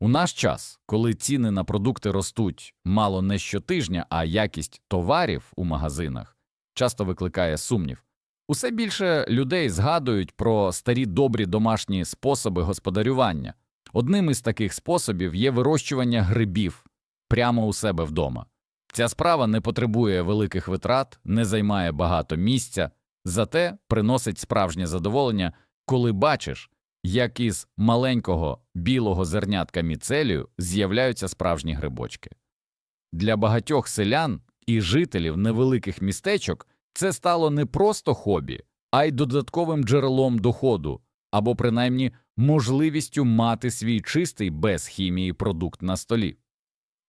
У наш час, коли ціни на продукти ростуть мало не щотижня, а якість товарів у магазинах часто викликає сумнів. Усе більше людей згадують про старі добрі домашні способи господарювання. Одним із таких способів є вирощування грибів прямо у себе вдома. Ця справа не потребує великих витрат, не займає багато місця, зате приносить справжнє задоволення, коли бачиш, як із маленького білого зернятка міцелію з'являються справжні грибочки. Для багатьох селян і жителів невеликих містечок це стало не просто хобі, а й додатковим джерелом доходу або принаймні можливістю мати свій чистий без хімії продукт на столі.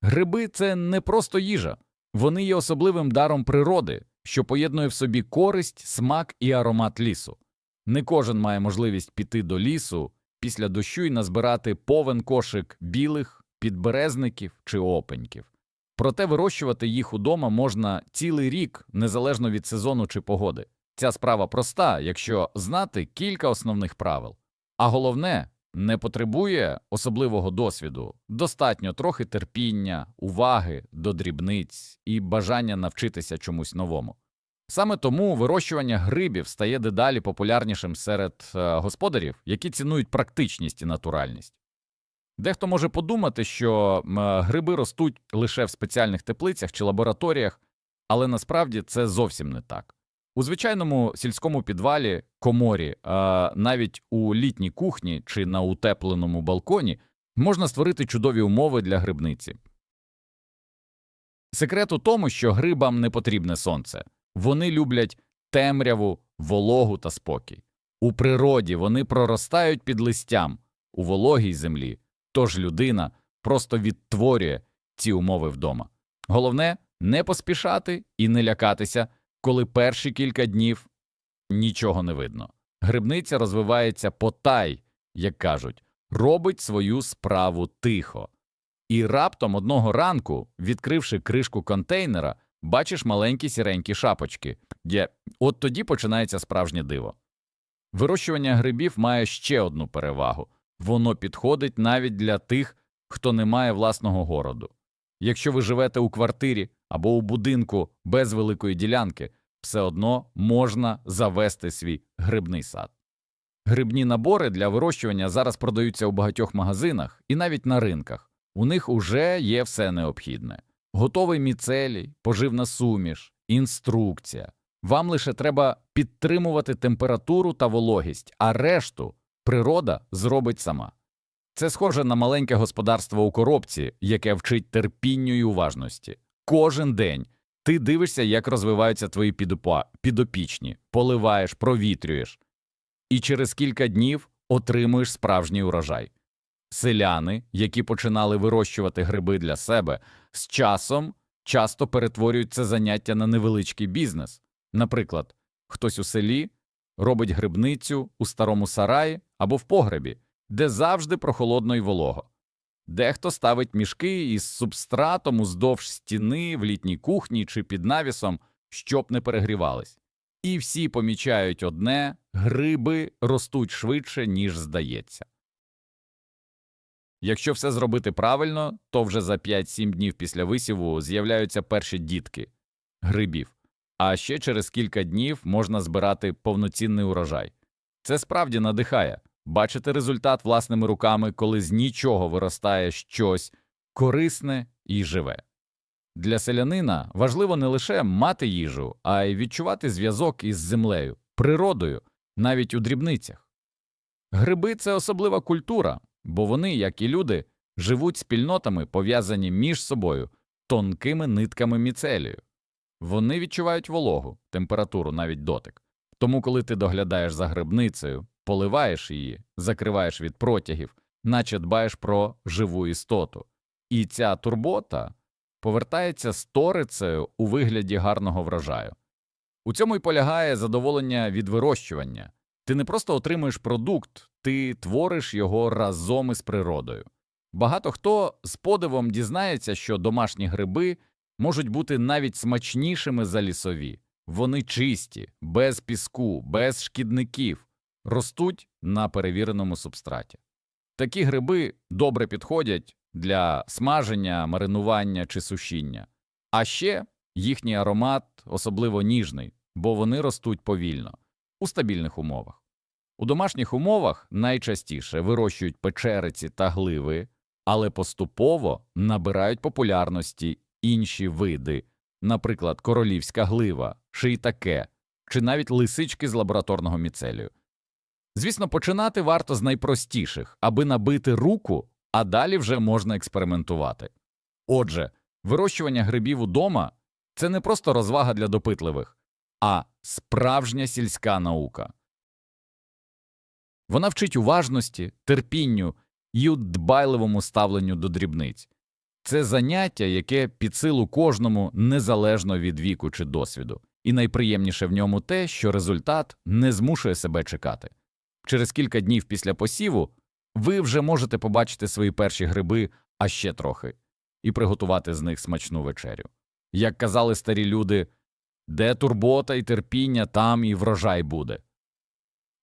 Гриби це не просто їжа, вони є особливим даром природи, що поєднує в собі користь, смак і аромат лісу. Не кожен має можливість піти до лісу після дощу і назбирати повен кошик білих, підберезників чи опеньків. Проте вирощувати їх удома можна цілий рік, незалежно від сезону чи погоди. Ця справа проста, якщо знати кілька основних правил. А головне, не потребує особливого досвіду, достатньо трохи терпіння, уваги до дрібниць і бажання навчитися чомусь новому. Саме тому вирощування грибів стає дедалі популярнішим серед е, господарів, які цінують практичність і натуральність. Дехто може подумати, що е, гриби ростуть лише в спеціальних теплицях чи лабораторіях, але насправді це зовсім не так. У звичайному сільському підвалі, коморі, е, навіть у літній кухні чи на утепленому балконі можна створити чудові умови для грибниці. Секрет у тому, що грибам не потрібне сонце. Вони люблять темряву, вологу та спокій. У природі вони проростають під листям у вологій землі, тож людина просто відтворює ці умови вдома. Головне не поспішати і не лякатися, коли перші кілька днів нічого не видно. Грибниця розвивається потай, як кажуть, робить свою справу тихо. І раптом одного ранку, відкривши кришку контейнера, бачиш маленькі сіренькі шапочки, де от тоді починається справжнє диво. Вирощування грибів має ще одну перевагу воно підходить навіть для тих, хто не має власного городу. Якщо ви живете у квартирі або у будинку без великої ділянки, все одно можна завести свій грибний сад. Грибні набори для вирощування зараз продаються у багатьох магазинах і навіть на ринках. У них уже є все необхідне готовий міцелій, поживна суміш, інструкція. Вам лише треба підтримувати температуру та вологість, а решту природа зробить сама. Це схоже на маленьке господарство у коробці, яке вчить терпінню і уважності. Кожен день ти дивишся, як розвиваються твої підопічні, поливаєш, провітрюєш, і через кілька днів отримуєш справжній урожай. Селяни, які починали вирощувати гриби для себе, з часом часто перетворюють це заняття на невеличкий бізнес. Наприклад, хтось у селі робить грибницю у старому сараї або в погребі, де завжди прохолодно й волого. Дехто ставить мішки із субстратом уздовж стіни в літній кухні чи під навісом, щоб не перегрівались. І всі помічають одне гриби ростуть швидше, ніж здається. Якщо все зробити правильно, то вже за 5-7 днів після висіву з'являються перші дітки грибів, а ще через кілька днів можна збирати повноцінний урожай. Це справді надихає бачити результат власними руками, коли з нічого виростає щось корисне і живе. Для селянина важливо не лише мати їжу, а й відчувати зв'язок із землею, природою, навіть у дрібницях. Гриби це особлива культура, бо вони, як і люди, живуть спільнотами, пов'язані між собою тонкими нитками міцелію. Вони відчувають вологу, температуру, навіть дотик. Тому, коли ти доглядаєш за грибницею, поливаєш її, закриваєш від протягів, наче дбаєш про живу істоту. І ця турбота повертається сторицею у вигляді гарного врожаю. У цьому й полягає задоволення від вирощування. Ти не просто отримуєш продукт, ти твориш його разом із природою. Багато хто з подивом дізнається, що домашні гриби можуть бути навіть смачнішими за лісові. Вони чисті, без піску, без шкідників, ростуть на перевіреному субстраті. Такі гриби добре підходять для смаження, маринування чи сушіння. А ще їхній аромат особливо ніжний, бо вони ростуть повільно, у стабільних умовах. У домашніх умовах найчастіше вирощують печериці та гливи, але поступово набирають популярності інші види, наприклад, королівська глива, шийтаке чи навіть лисички з лабораторного міцелію. Звісно, починати варто з найпростіших, аби набити руку, а далі вже можна експериментувати. Отже, вирощування грибів удома це не просто розвага для допитливих, а справжня сільська наука. Вона вчить уважності, терпінню і дбайливому ставленню до дрібниць. Це заняття, яке під силу кожному незалежно від віку чи досвіду, і найприємніше в ньому те, що результат не змушує себе чекати. Через кілька днів після посіву ви вже можете побачити свої перші гриби, а ще трохи, і приготувати з них смачну вечерю. Як казали старі люди, де турбота і терпіння, там і врожай буде.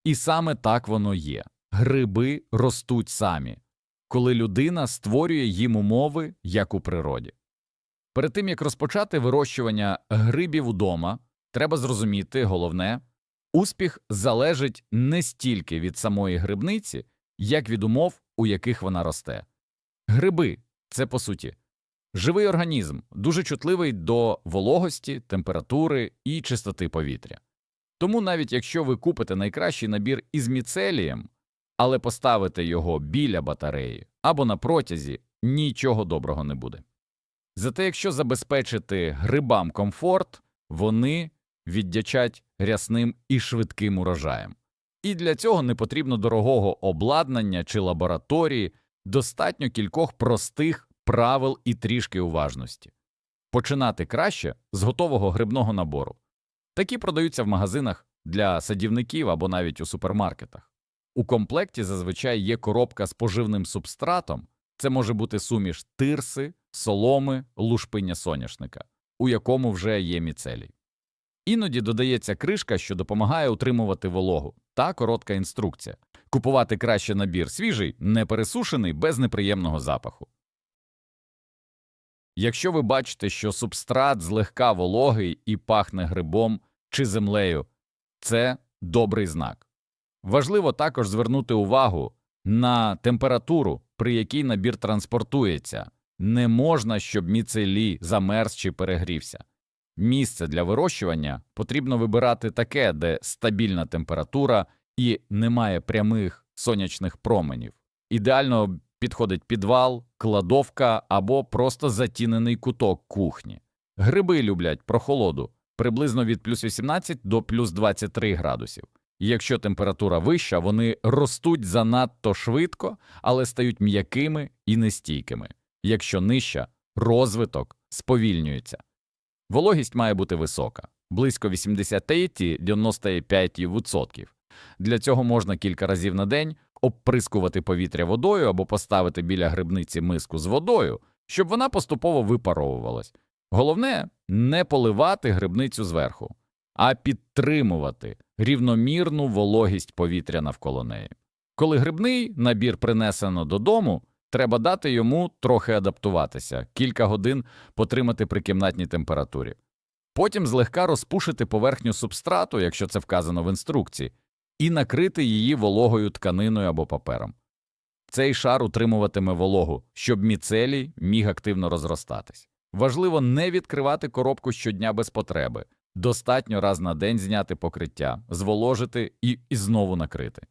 І саме так воно є. Гриби ростуть самі, коли людина створює їм умови, як у природі. Перед тим як розпочати вирощування грибів удома, треба зрозуміти головне успіх залежить не стільки від самої грибниці, як від умов, у яких вона росте. Гриби це по суті живий організм, дуже чутливий до вологості, температури і чистоти повітря. Тому навіть якщо ви купите найкращий набір із міцелієм, але поставите його біля батареї або на протязі, нічого доброго не буде. Зате якщо забезпечити грибам комфорт, вони віддячать рясним і швидким урожаєм. І для цього не потрібно дорогого обладнання чи лабораторії, достатньо кількох простих правил і трішки уважності. Починати краще з готового грибного набору. Такі продаються в магазинах для садівників або навіть у супермаркетах. У комплекті зазвичай є коробка з поживним субстратом, це може бути суміш тирси, соломи, лушпиння соняшника, у якому вже є міцелій. Іноді додається кришка, що допомагає утримувати вологу, та коротка інструкція купувати краще набір свіжий, не пересушений, без неприємного запаху. Якщо ви бачите, що субстрат злегка вологий і пахне грибом чи землею, це добрий знак. Важливо також звернути увагу на температуру, при якій набір транспортується. Не можна, щоб міцелій замерз чи перегрівся. Місце для вирощування потрібно вибирати таке, де стабільна температура і немає прямих сонячних променів. Ідеально підходить підвал, кладовка або просто затінений куток кухні. Гриби люблять прохолоду приблизно від плюс 18 до плюс 23 градусів. Якщо температура вища, вони ростуть занадто швидко, але стають м'якими і нестійкими. Якщо нижча, розвиток сповільнюється. Вологість має бути висока близько 80-95%. Для цього можна кілька разів на день обприскувати повітря водою або поставити біля грибниці миску з водою, щоб вона поступово випаровувалась. Головне не поливати грибницю зверху, а підтримувати рівномірну вологість повітря навколо неї. Коли грибний набір принесено додому, треба дати йому трохи адаптуватися, кілька годин потримати при кімнатній температурі. Потім злегка розпушити поверхню субстрату, якщо це вказано в інструкції, і накрити її вологою тканиною або папером. Цей шар утримуватиме вологу, щоб міцелій міг активно розростатись. Важливо не відкривати коробку щодня без потреби, достатньо раз на день зняти покриття, зволожити і, і знову накрити.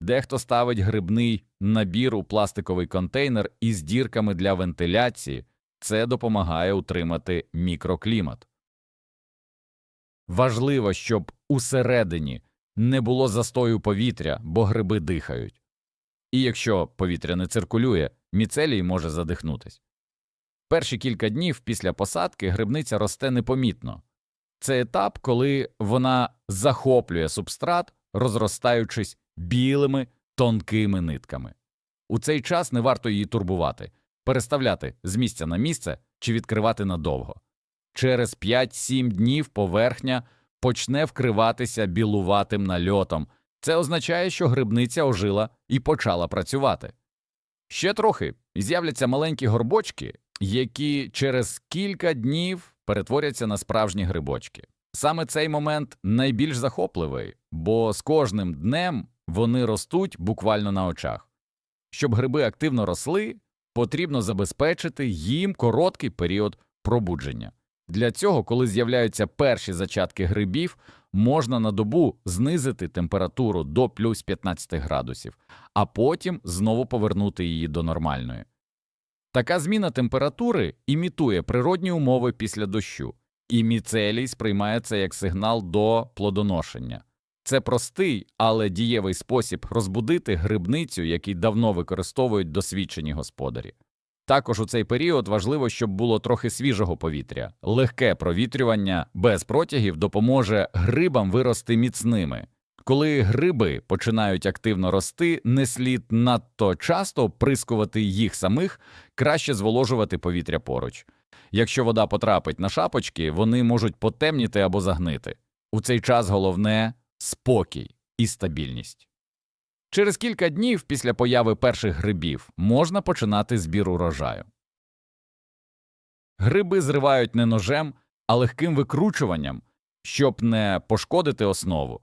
Дехто ставить грибний набір у пластиковий контейнер із дірками для вентиляції, це допомагає утримати мікроклімат. Важливо, щоб усередині не було застою повітря, бо гриби дихають. І якщо повітря не циркулює, міцелій може задихнутись. Перші кілька днів після посадки грибниця росте непомітно. Це етап, коли вона захоплює субстрат, розростаючись білими тонкими нитками. У цей час не варто її турбувати, переставляти з місця на місце чи відкривати надовго. Через 5-7 днів поверхня почне вкриватися білуватим нальотом. Це означає, що грибниця ожила і почала працювати. Ще трохи з'являться маленькі горбочки, які через кілька днів перетворяться на справжні грибочки. Саме цей момент найбільш захопливий, бо з кожним днем вони ростуть буквально на очах. Щоб гриби активно росли, потрібно забезпечити їм короткий період пробудження. Для цього, коли з'являються перші зачатки грибів, можна на добу знизити температуру до плюс 15 градусів, а потім знову повернути її до нормальної. Така зміна температури імітує природні умови після дощу, і міцелій сприймає це як сигнал до плодоношення. Це простий, але дієвий спосіб розбудити грибницю, який давно використовують досвідчені господарі. Також у цей період важливо, щоб було трохи свіжого повітря. Легке провітрювання без протягів допоможе грибам вирости міцними. Коли гриби починають активно рости, не слід надто часто прискувати їх самих, краще зволожувати повітря поруч. Якщо вода потрапить на шапочки, вони можуть потемніти або загнити. У цей час головне спокій і стабільність. Через кілька днів після появи перших грибів можна починати збір урожаю. Гриби зривають не ножем, а легким викручуванням, щоб не пошкодити основу.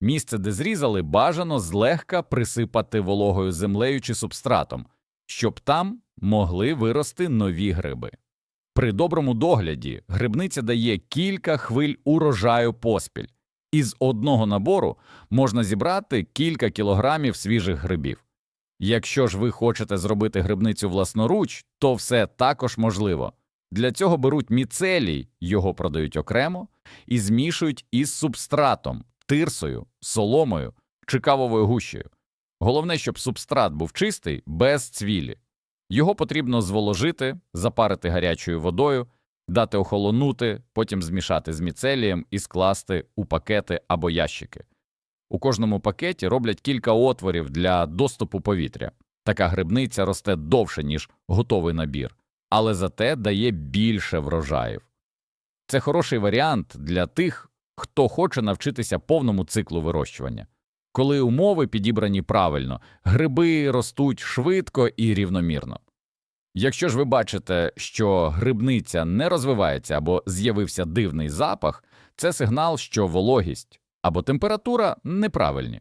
Місце, де зрізали, бажано злегка присипати вологою землею чи субстратом, щоб там могли вирости нові гриби. При доброму догляді грибниця дає кілька хвиль урожаю поспіль. Із одного набору можна зібрати кілька кілограмів свіжих грибів. Якщо ж ви хочете зробити грибницю власноруч, то все також можливо. Для цього беруть міцелій, його продають окремо, і змішують із субстратом, тирсою, соломою чи кавовою гущею. Головне, щоб субстрат був чистий, без цвілі. Його потрібно зволожити, запарити гарячою водою, дати охолонути, потім змішати з міцелієм і скласти у пакети або ящики. У кожному пакеті роблять кілька отворів для доступу повітря. Така грибниця росте довше, ніж готовий набір, але зате дає більше врожаїв. Це хороший варіант для тих, хто хоче навчитися повному циклу вирощування. Коли умови підібрані правильно, гриби ростуть швидко і рівномірно. Якщо ж ви бачите, що грибниця не розвивається або з'явився дивний запах, це сигнал, що вологість або температура неправильні.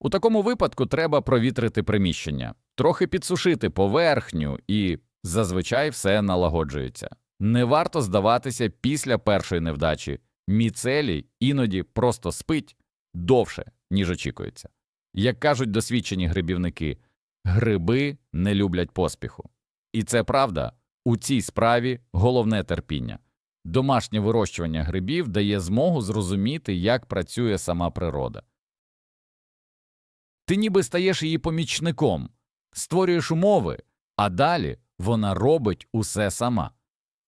У такому випадку треба провітрити приміщення, трохи підсушити поверхню і зазвичай все налагоджується. Не варто здаватися після першої невдачі. Міцелій іноді просто спить довше, ніж очікується. Як кажуть досвідчені грибівники, гриби не люблять поспіху. І це правда, у цій справі головне терпіння. Домашнє вирощування грибів дає змогу зрозуміти, як працює сама природа. Ти ніби стаєш її помічником, створюєш умови, а далі вона робить усе сама.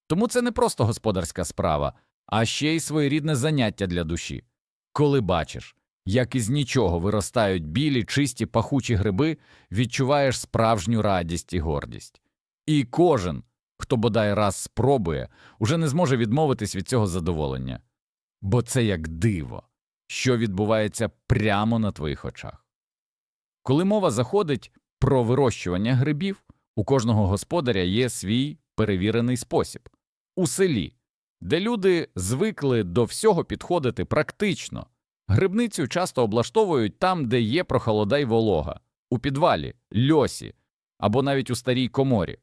Тому це не просто господарська справа, а ще й своєрідне заняття для душі. Коли бачиш, як із нічого виростають білі, чисті пахучі гриби, відчуваєш справжню радість і гордість. І кожен, хто бодай раз спробує, уже не зможе відмовитись від цього задоволення, бо це як диво, що відбувається прямо на твоїх очах. Коли мова заходить про вирощування грибів, у кожного господаря є свій перевірений спосіб у селі, де люди звикли до всього підходити практично. Грибницю часто облаштовують там, де є прохолода й волога, у підвалі, льосі або навіть у старій коморі.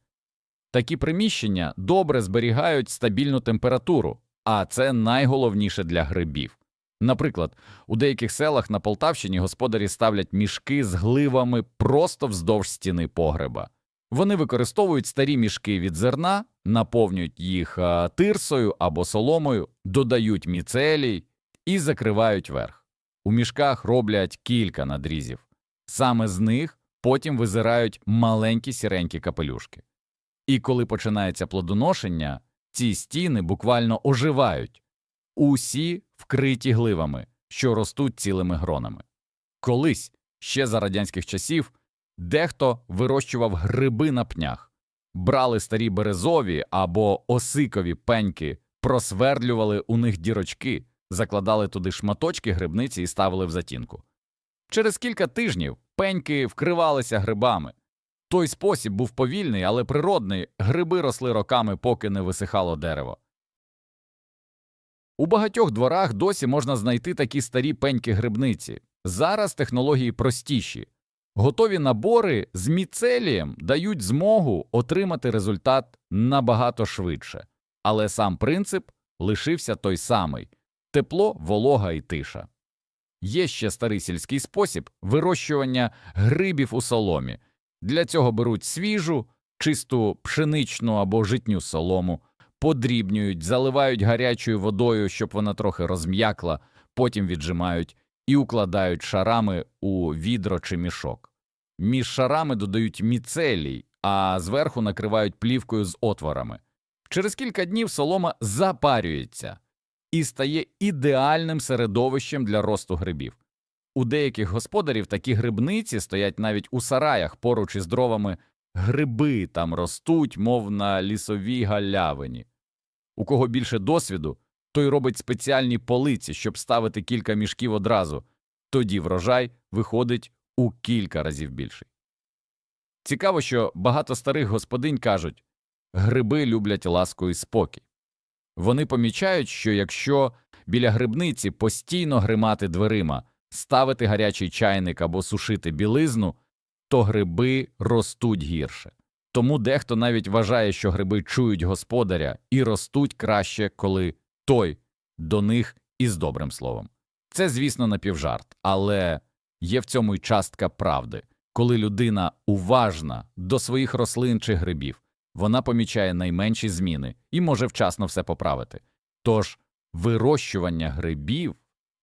Такі приміщення добре зберігають стабільну температуру, а це найголовніше для грибів. Наприклад, у деяких селах на Полтавщині господарі ставлять мішки з гливами просто вздовж стіни погреба. Вони використовують старі мішки від зерна, наповнюють їх тирсою або соломою, додають міцелій і закривають верх. У мішках роблять кілька надрізів. Саме з них потім визирають маленькі сіренькі капелюшки. І коли починається плодоношення, ці стіни буквально оживають, усі вкриті гливами, що ростуть цілими гронами. Колись, ще за радянських часів, дехто вирощував гриби на пнях, брали старі березові або осикові пеньки, просвердлювали у них дірочки, закладали туди шматочки грибниці і ставили в затінку. Через кілька тижнів пеньки вкривалися грибами. Той спосіб був повільний, але природний, гриби росли роками, поки не висихало дерево. У багатьох дворах досі можна знайти такі старі пеньки грибниці. Зараз технології простіші. Готові набори з міцелієм дають змогу отримати результат набагато швидше, але сам принцип лишився той самий тепло, волога і тиша. Є ще старий сільський спосіб вирощування грибів у соломі. Для цього беруть свіжу, чисту пшеничну або житню солому, подрібнюють, заливають гарячою водою, щоб вона трохи розм'якла, потім віджимають і укладають шарами у відро чи мішок. Між шарами додають міцелій, а зверху накривають плівкою з отворами. Через кілька днів солома запарюється і стає ідеальним середовищем для росту грибів. У деяких господарів такі грибниці стоять навіть у сараях поруч із дровами, гриби там ростуть, мов на лісовій галявині. У кого більше досвіду, той робить спеціальні полиці, щоб ставити кілька мішків одразу, тоді врожай виходить у кілька разів більший. Цікаво, що багато старих господинь кажуть гриби люблять ласку і спокій. Вони помічають, що якщо біля грибниці постійно гримати дверима, ставити гарячий чайник або сушити білизну, то гриби ростуть гірше. Тому дехто навіть вважає, що гриби чують господаря і ростуть краще, коли той до них із добрим словом. Це, звісно, напівжарт, але є в цьому й частка правди. Коли людина уважна до своїх рослин чи грибів, вона помічає найменші зміни і може вчасно все поправити. Тож вирощування грибів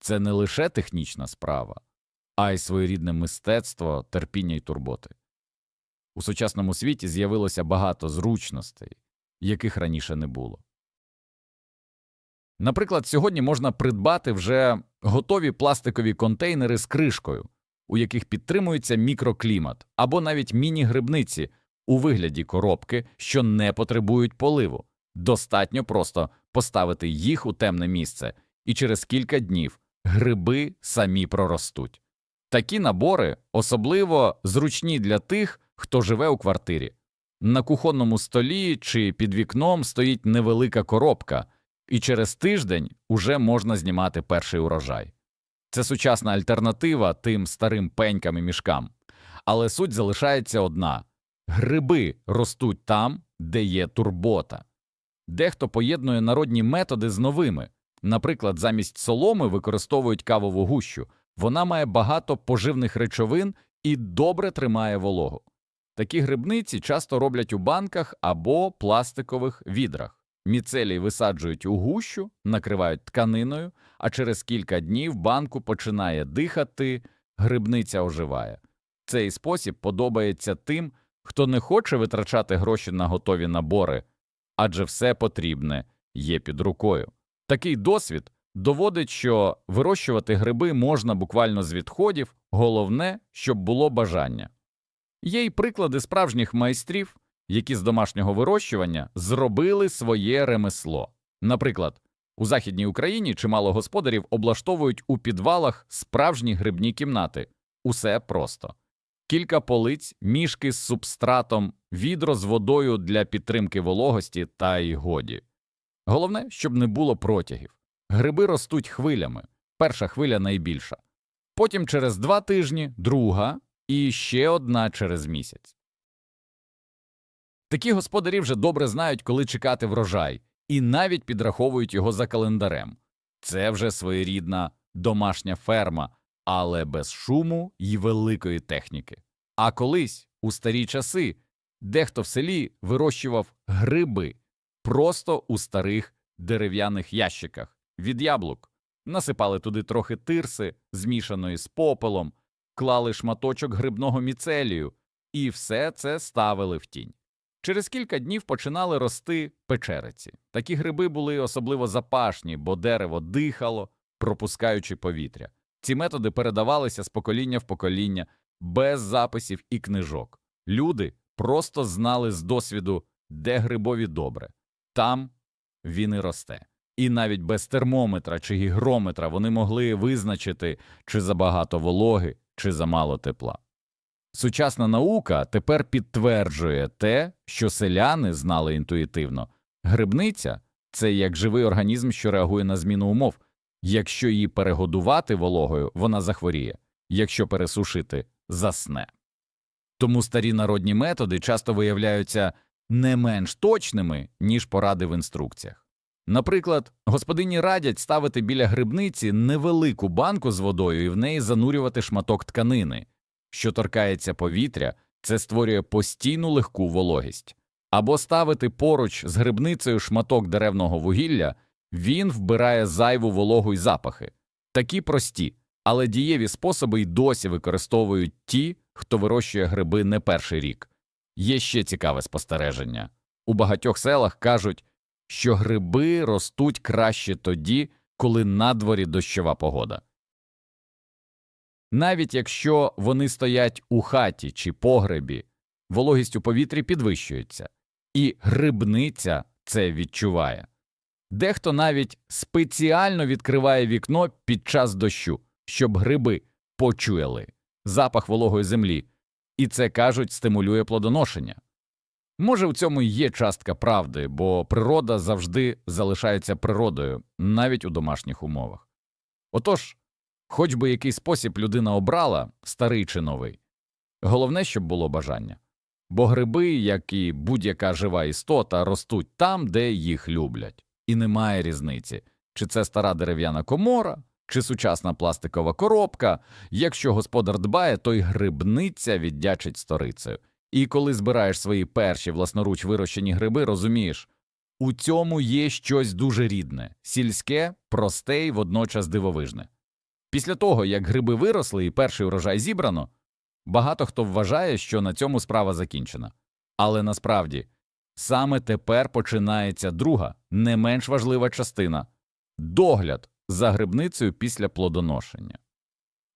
це не лише технічна справа, а й своєрідне мистецтво, терпіння й турботи. У сучасному світі з'явилося багато зручностей, яких раніше не було. Наприклад, сьогодні можна придбати вже готові пластикові контейнери з кришкою, у яких підтримується мікроклімат, або навіть міні-грибниці у вигляді коробки, що не потребують поливу. Достатньо просто поставити їх у темне місце, і через кілька днів гриби самі проростуть. Такі набори особливо зручні для тих, хто живе у квартирі. На кухонному столі чи під вікном стоїть невелика коробка, і через тиждень уже можна знімати перший урожай. Це сучасна альтернатива тим старим пенькам і мішкам. Але суть залишається одна гриби ростуть там, де є турбота. Дехто поєднує народні методи з новими. Наприклад, замість соломи використовують кавову гущу, вона має багато поживних речовин і добре тримає вологу. Такі грибниці часто роблять у банках або пластикових відрах. Міцелій висаджують у гущу, накривають тканиною, а через кілька днів банку починає дихати, грибниця оживає. Цей спосіб подобається тим, хто не хоче витрачати гроші на готові набори, адже все потрібне є під рукою. Такий досвід доводить, що вирощувати гриби можна буквально з відходів, головне, щоб було бажання. Є й приклади справжніх майстрів, які з домашнього вирощування зробили своє ремесло. Наприклад, у Західній Україні чимало господарів облаштовують у підвалах справжні грибні кімнати. Усе просто. Кілька полиць, мішки з субстратом, відро з водою для підтримки вологості та й годі. Головне, щоб не було протягів. Гриби ростуть хвилями. Перша хвиля найбільша. Потім через два тижні друга і ще одна через місяць. Такі господарі вже добре знають, коли чекати врожай, і навіть підраховують його за календарем. Це вже своєрідна домашня ферма, але без шуму й великої техніки. А колись, у старі часи, дехто в селі вирощував гриби просто у старих дерев'яних ящиках від яблук, насипали туди трохи тирси, змішаної з попелом, клали шматочок грибного міцелію, і все це ставили в тінь. Через кілька днів починали рости печериці. Такі гриби були особливо запашні, бо дерево дихало, пропускаючи повітря. Ці методи передавалися з покоління в покоління без записів і книжок. Люди просто знали з досвіду, де грибові добре, там він і росте. І навіть без термометра чи гігрометра вони могли визначити, чи забагато вологи, чи замало тепла. Сучасна наука тепер підтверджує те, що селяни знали інтуїтивно. Грибниця це як живий організм, що реагує на зміну умов. Якщо її перегодувати вологою, вона захворіє, якщо пересушити засне. Тому старі народні методи часто виявляються не менш точними, ніж поради в інструкціях. Наприклад, господині радять ставити біля грибниці невелику банку з водою і в неї занурювати шматок тканини. Що торкається повітря, це створює постійну легку вологість. Або ставити поруч з грибницею шматок деревного вугілля, він вбирає зайву вологу й запахи. Такі прості, але дієві способи й досі використовують ті, хто вирощує гриби не перший рік. Є ще цікаве спостереження. У багатьох селах кажуть, що гриби ростуть краще тоді, коли на дворі дощова погода. Навіть якщо вони стоять у хаті чи погребі, вологість у повітрі підвищується, і грибниця це відчуває. Дехто навіть спеціально відкриває вікно під час дощу, щоб гриби почуяли запах вологої землі, і це кажуть стимулює плодоношення. Може, в цьому й є частка правди, бо природа завжди залишається природою, навіть у домашніх умовах. Отож, хоч би який спосіб людина обрала, старий чи новий, головне, щоб було бажання. Бо гриби, як і будь-яка жива істота, ростуть там, де їх люблять, і немає різниці, чи це стара дерев'яна комора, чи сучасна пластикова коробка. Якщо господар дбає, то й грибниця віддячить сторицею. І коли збираєш свої перші власноруч вирощені гриби, розумієш, у цьому є щось дуже рідне, сільське, просте й водночас дивовижне. Після того, як гриби виросли і перший урожай зібрано, багато хто вважає, що на цьому справа закінчена. Але насправді саме тепер починається друга, не менш важлива частина догляд за грибницею після плодоношення.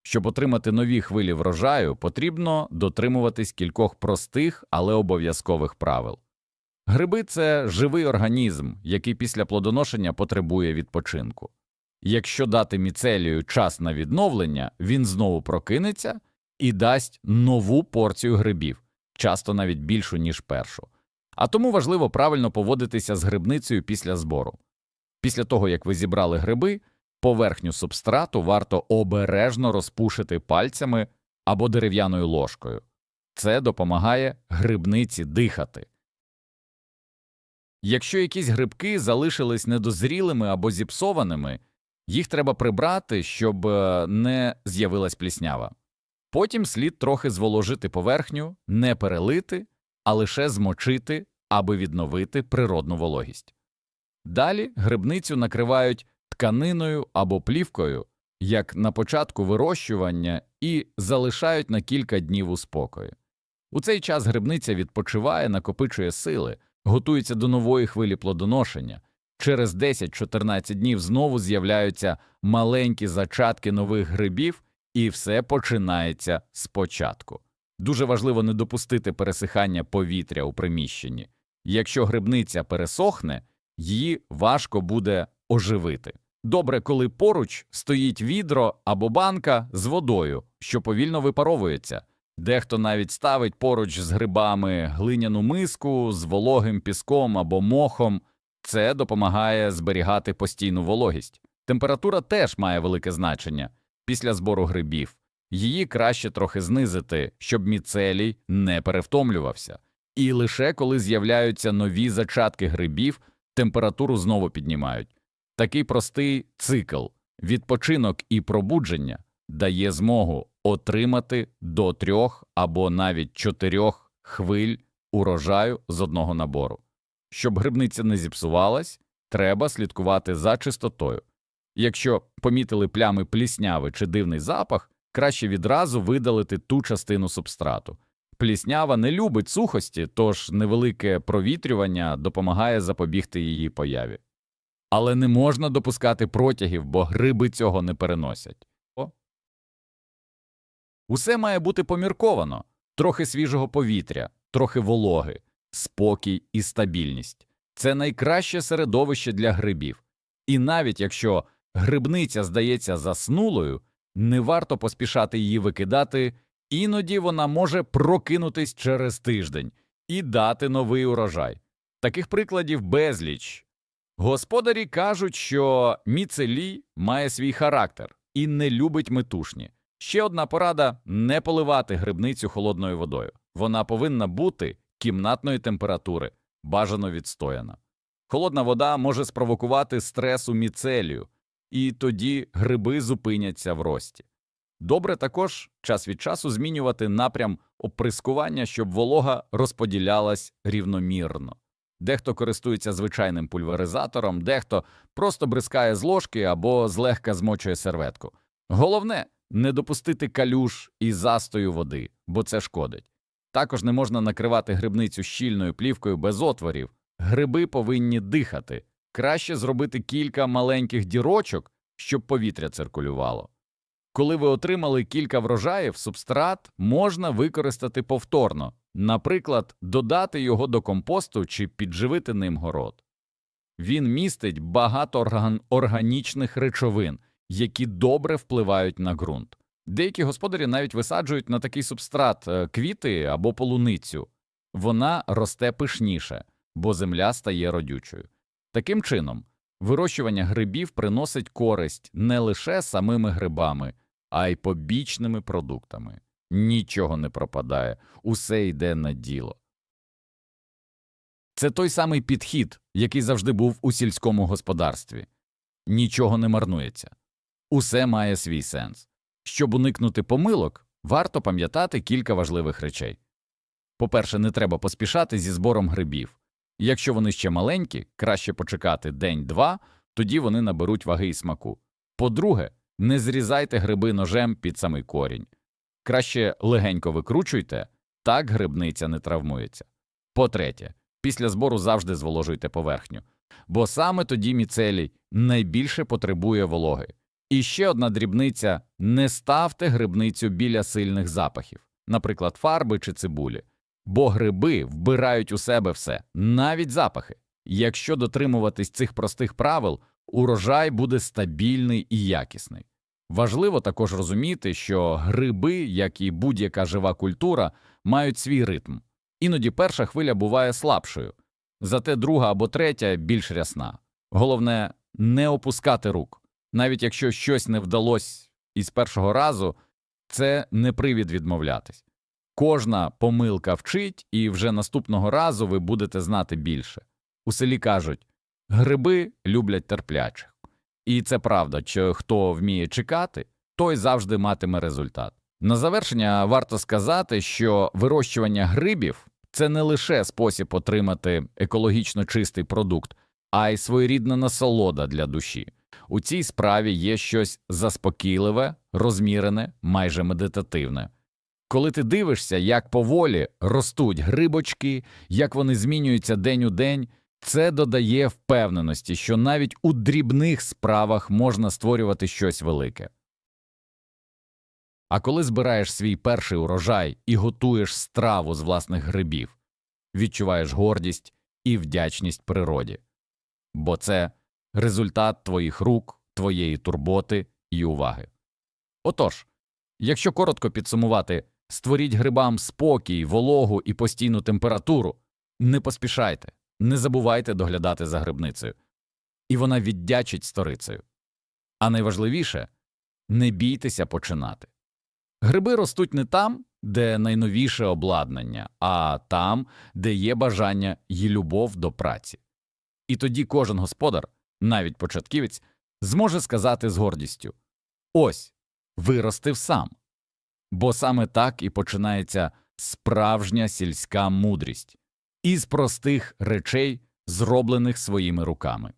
Щоб отримати нові хвилі врожаю, потрібно дотримуватись кількох простих, але обов'язкових правил. Гриби це живий організм, який після плодоношення потребує відпочинку. Якщо дати міцелію час на відновлення, він знову прокинеться і дасть нову порцію грибів, часто навіть більшу, ніж першу. А тому важливо правильно поводитися з грибницею після збору. Після того, як ви зібрали гриби, поверхню субстрату варто обережно розпушити пальцями або дерев'яною ложкою. Це допомагає грибниці дихати. Якщо якісь грибки залишились недозрілими або зіпсованими, їх треба прибрати, щоб е, не з'явилась пліснява. Потім слід трохи зволожити поверхню, не перелити, а лише змочити, аби відновити природну вологість. Далі грибницю накривають тканиною або плівкою, як на початку вирощування, і залишають на кілька днів у спокої. У цей час грибниця відпочиває, накопичує сили, готується до нової хвилі плодоношення. Через 10-14 днів знову з'являються маленькі зачатки нових грибів, і все починається спочатку. Дуже важливо не допустити пересихання повітря у приміщенні. Якщо грибниця пересохне, її важко буде оживити. Добре, коли поруч стоїть відро або банка з водою, що повільно випаровується. Дехто навіть ставить поруч з грибами глиняну миску з вологим піском або мохом. Це допомагає зберігати постійну вологість. Температура теж має велике значення після збору грибів. Її краще трохи знизити, щоб міцелій не перевтомлювався. І лише коли з'являються нові зачатки грибів, температуру знову піднімають. Такий простий цикл відпочинок і пробудження дає змогу отримати до трьох або навіть чотирьох хвиль урожаю з одного набору. Щоб грибниця не зіпсувалась, треба слідкувати за чистотою. Якщо помітили плями плісняви чи дивний запах, краще відразу видалити ту частину субстрату. Пліснява не любить сухості, тож невелике провітрювання допомагає запобігти її появі. Але не можна допускати протягів, бо гриби цього не переносять. О. Усе має бути помірковано трохи свіжого повітря, трохи вологи, спокій і стабільність. Це найкраще середовище для грибів. І навіть якщо грибниця здається заснулою, не варто поспішати її викидати Іноді вона може прокинутись через тиждень і дати новий урожай. Таких прикладів безліч. Господарі кажуть, що міцелій має свій характер і не любить метушні. Ще одна порада не поливати грибницю холодною водою. Вона повинна бути кімнатної температури, бажано відстояна. Холодна вода може спровокувати стрес у міцелію, і тоді гриби зупиняться в рості. Добре також час від часу змінювати напрям оприскування, щоб волога розподілялась рівномірно. Дехто користується звичайним пульверизатором, дехто просто бризкає з ложки або злегка змочує серветку. Головне не допустити калюш і застою води, бо це шкодить. Також не можна накривати грибницю щільною плівкою без отворів. Гриби повинні дихати. Краще зробити кілька маленьких дірочок, щоб повітря циркулювало. Коли ви отримали кілька врожаїв, субстрат можна використати повторно, наприклад, додати його до компосту чи підживити ним город. Він містить багато орган- органічних речовин, які добре впливають на ґрунт. Деякі господарі навіть висаджують на такий субстрат е, квіти або полуницю. Вона росте пишніше, бо земля стає родючою. Таким чином, вирощування грибів приносить користь не лише самими грибами, а й побічними продуктами. Нічого не пропадає, усе йде на діло. Це той самий підхід, який завжди був у сільському господарстві. Нічого не марнується. Усе має свій сенс. Щоб уникнути помилок, варто пам'ятати кілька важливих речей. По-перше, не треба поспішати зі збором грибів. Якщо вони ще маленькі, краще почекати день-два, тоді вони наберуть ваги і смаку. По-друге, не зрізайте гриби ножем під самий корінь. Краще легенько викручуйте, так грибниця не травмується. По-третє, після збору завжди зволожуйте поверхню, бо саме тоді міцелій найбільше потребує вологи. І ще одна дрібниця – не ставте грибницю біля сильних запахів, наприклад, фарби чи цибулі, бо гриби вбирають у себе все, навіть запахи. Якщо дотримуватись цих простих правил, урожай буде стабільний і якісний. Важливо також розуміти, що гриби, як і будь-яка жива культура, мають свій ритм. Іноді перша хвиля буває слабшою, зате друга або третя більш рясна. Головне не опускати рук. Навіть якщо щось не вдалося із першого разу, це не привід відмовлятись. Кожна помилка вчить, і вже наступного разу ви будете знати більше. У селі кажуть гриби люблять терплячих. І це правда, що хто вміє чекати, той завжди матиме результат. На завершення варто сказати, що вирощування грибів це не лише спосіб отримати екологічно чистий продукт, а й своєрідна насолода для душі. У цій справі є щось заспокійливе, розмірене, майже медитативне. Коли ти дивишся, як поволі ростуть грибочки, як вони змінюються день у день, це додає впевненості, що навіть у дрібних справах можна створювати щось велике. А коли збираєш свій перший урожай і готуєш страву з власних грибів, відчуваєш гордість і вдячність природі, бо це результат твоїх рук, твоєї турботи і уваги. Отож, якщо коротко підсумувати, створіть грибам спокій, вологу і постійну температуру, не поспішайте, не забувайте доглядати за грибницею, і вона віддячить сторицею. А найважливіше не бійтеся починати. Гриби ростуть не там, де найновіше обладнання, а там, де є бажання і любов до праці. І тоді кожен господар, навіть початківець, зможе сказати з гордістю Ось, виростив сам. Бо саме так і починається справжня сільська мудрість із простих речей, зроблених своїми руками.